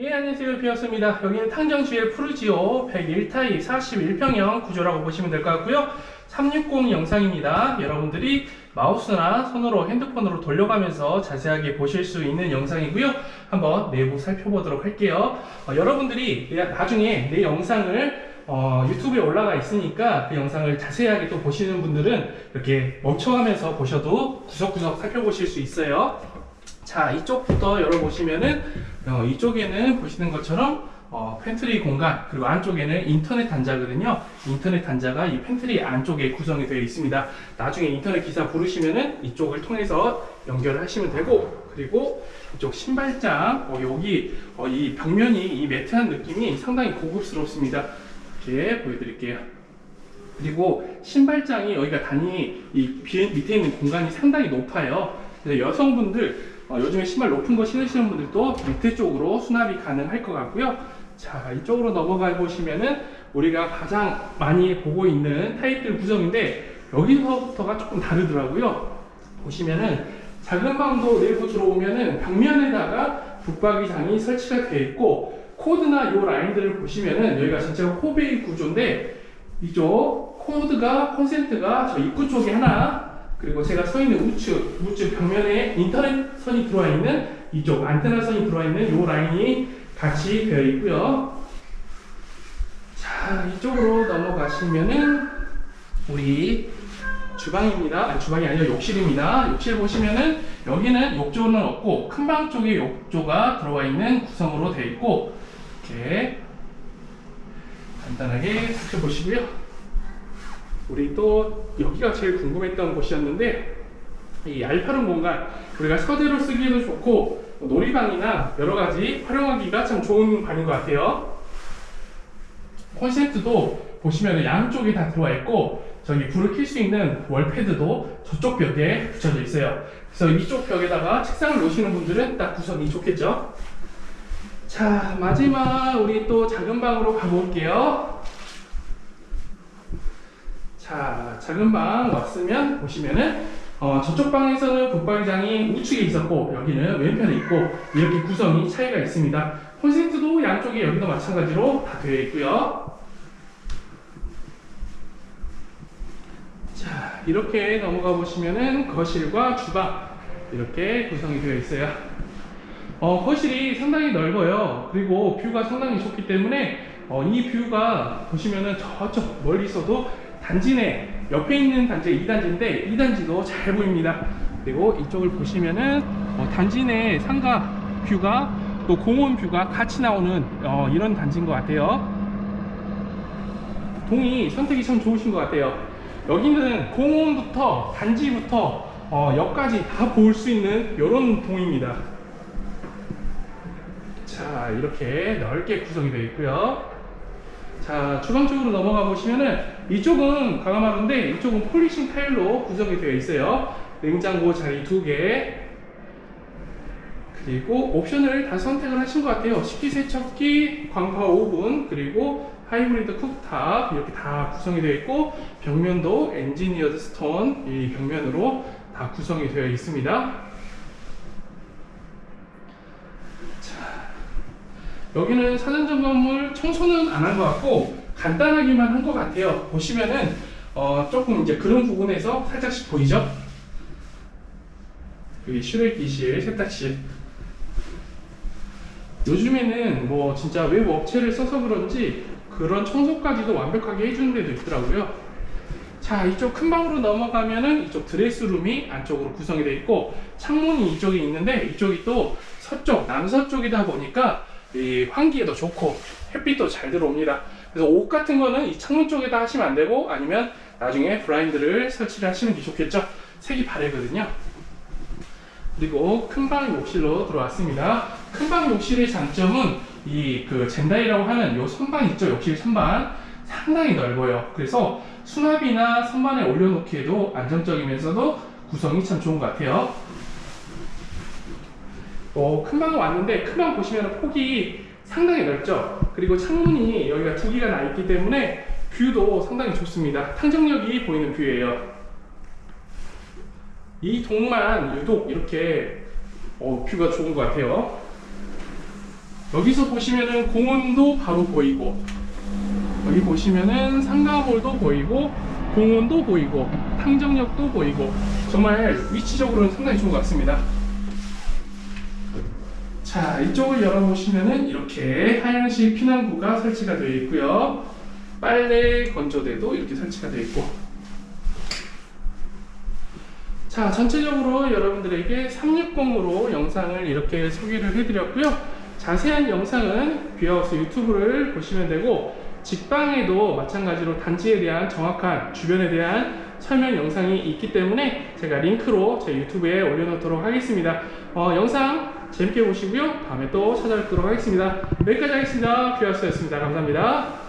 예, 안녕하세요. 비었습니다. 여기는 탕정주의 푸르지오 101타입 41평형 구조라고 보시면 될 것 같고요. 360 영상입니다. 여러분들이 마우스나 손으로 핸드폰으로 돌려가면서 자세하게 보실 수 있는 영상이고요. 한번 내부 살펴보도록 할게요. 어, 여러분들이 나중에 내 영상을 어, 유튜브에 올라가 있으니까 그 영상을 자세하게 또 보시는 분들은 이렇게 멈춰가면서 보셔도 구석구석 살펴보실 수 있어요. 자, 이쪽부터 열어보시면은, 어, 이쪽에는 보시는 것처럼, 어, 팬트리 공간, 그리고 안쪽에는 인터넷 단자거든요. 인터넷 단자가 이 팬트리 안쪽에 구성이 되어 있습니다. 나중에 인터넷 기사 부르시면은 이쪽을 통해서 연결을 하시면 되고, 그리고 이쪽 신발장, 어, 여기, 어, 이 벽면이, 이 매트한 느낌이 상당히 고급스럽습니다. 이렇게 보여드릴게요. 그리고 신발장이 여기가 단위 이 비- 밑에 있는 공간이 상당히 높아요. 그래서 여성분들 어, 요즘에 신발 높은 거 신으시는 분들도 밑에 쪽으로 수납이 가능할 것 같고요. 자 이쪽으로 넘어가 보시면은 우리가 가장 많이 보고 있는 타입들 구성인데 여기서부터가 조금 다르더라고요. 보시면은 작은 방도 내부 들어오면은 벽면에다가 붙박이장이 설치가 되어 있고 코드나 요 라인들을 보시면은 여기가 진짜 호베이 구조인데 이쪽 코드가 콘센트가 저 입구 쪽에 하나 그리고 제가 서 있는 우측 우측 벽면에 인터넷 선이 들어와 있는 이쪽 안테나 선이 들어와 있는 요 라인이 같이 되어 있고요. 자 이쪽으로 넘어가시면은 우리 주방입니다. 아니, 주방이 아니라 욕실입니다. 욕실 보시면은 여기는 욕조는 없고 큰 방 쪽에 욕조가 들어와 있는 구성으로 되어 있고 이렇게 간단하게 살펴보시고요. 우리 또 여기가 제일 궁금했던 곳이었는데 이 얄파른 공간 우리가 서재로 쓰기에도 좋고 놀이방이나 여러 가지 활용하기가 참 좋은 방인 것 같아요. 콘센트도 보시면 양쪽에 다 들어와 있고 저기 불을 켤 수 있는 월패드도 저쪽 벽에 붙여져 있어요. 그래서 이쪽 벽에다가 책상을 놓으시는 분들은 딱 구성이 좋겠죠. 자 마지막 우리 또 작은 방으로 가볼게요. 자, 작은 방 왔으면 보시면은 어, 저쪽 방에서는 붙박이장이 우측에 있었고 여기는 왼편에 있고 이렇게 구성이 차이가 있습니다. 콘센트도 양쪽에 여기도 마찬가지로 다 되어 있고요. 자, 이렇게 넘어가 보시면은 거실과 주방 이렇게 구성이 되어 있어요. 어, 거실이 상당히 넓어요. 그리고 뷰가 상당히 좋기 때문에 어, 이 뷰가 보시면은 저쪽 멀리 있어도 단지 내 옆에 있는 단지가 2단지인데 2단지도 잘 보입니다. 그리고 이쪽을 보시면은 어, 단지 내 상가 뷰가 또 공원 뷰가 같이 나오는 어, 이런 단지인 것 같아요. 동이 선택이 참 좋으신 것 같아요. 여기는 공원부터 단지부터 어, 역까지 다 볼 수 있는 이런 동입니다. 자 이렇게 넓게 구성이 되어 있고요. 자 주방 쪽으로 넘어가 보시면은 이쪽은 강화마루인데 이쪽은 폴리싱 타일로 구성이 되어 있어요. 냉장고 자리 두 개. 그리고 옵션을 다 선택을 하신 것 같아요. 식기세척기, 광파 오븐, 그리고 하이브리드 쿡탑 이렇게 다 구성이 되어 있고 벽면도 엔지니어드 스톤 이 벽면으로 다 구성이 되어 있습니다. 여기는 사전 점검을 청소는 안 한 것 같고 간단하게만 한 것 같아요. 보시면은 어, 조금 이제 그런 부분에서 살짝씩 보이죠? 여기 슈레기실, 세탁실. 요즘에는 뭐 진짜 외부 업체를 써서 그런지 그런 청소까지도 완벽하게 해주는 데도 있더라고요. 자, 이쪽 큰 방으로 넘어가면은 이쪽 드레스룸이 안쪽으로 구성이 되어 있고 창문이 이쪽에 있는데 이쪽이 또 서쪽, 남서쪽이다 보니까 이 환기에도 좋고 햇빛도 잘 들어옵니다. 그래서 옷 같은 거는 이 창문 쪽에다 하시면 안 되고 아니면 나중에 블라인드를 설치를 하시는 게 좋겠죠. 색이 바래거든요. 그리고 큰 방 욕실로 들어왔습니다. 큰 방 욕실의 장점은 이 그 젠다이라고 하는 요 선반 있죠. 욕실 선반 상당히 넓어요. 그래서 수납이나 선반에 올려놓기에도 안정적이면서도 구성이 참 좋은 것 같아요. 어, 큰방 왔는데 큰 방 보시면 폭이 상당히 넓죠. 그리고 창문이 여기가 두 개가 나 있기 때문에 뷰도 상당히 좋습니다. 탕정역이 보이는 뷰예요. 이 동만 유독 이렇게 어, 뷰가 좋은 것 같아요. 여기서 보시면은 공원도 바로 보이고 여기 보시면은 상가몰도 보이고 공원도 보이고 탕정역도 보이고 정말 위치적으로는 상당히 좋은 것 같습니다. 자 이쪽을 열어보시면은 이렇게 하얀식 피난구가 설치가 되어 있고요. 빨래 건조대도 이렇게 설치가 되어 있고 자, 전체적으로 여러분들에게 360으로 영상을 이렇게 소개를 해드렸고요. 자세한 영상은 비하우스 유튜브를 보시면 되고, 직방에도 마찬가지로 단지에 대한 정확한 주변에 대한 설명 영상이 있기 때문에 제가 링크로 제 유튜브에 올려놓도록 하겠습니다. 어, 영상 재밌게 보시고요. 다음에 또 찾아뵙도록 하겠습니다. 여기까지 하겠습니다. 비하우스였습니다. 감사합니다.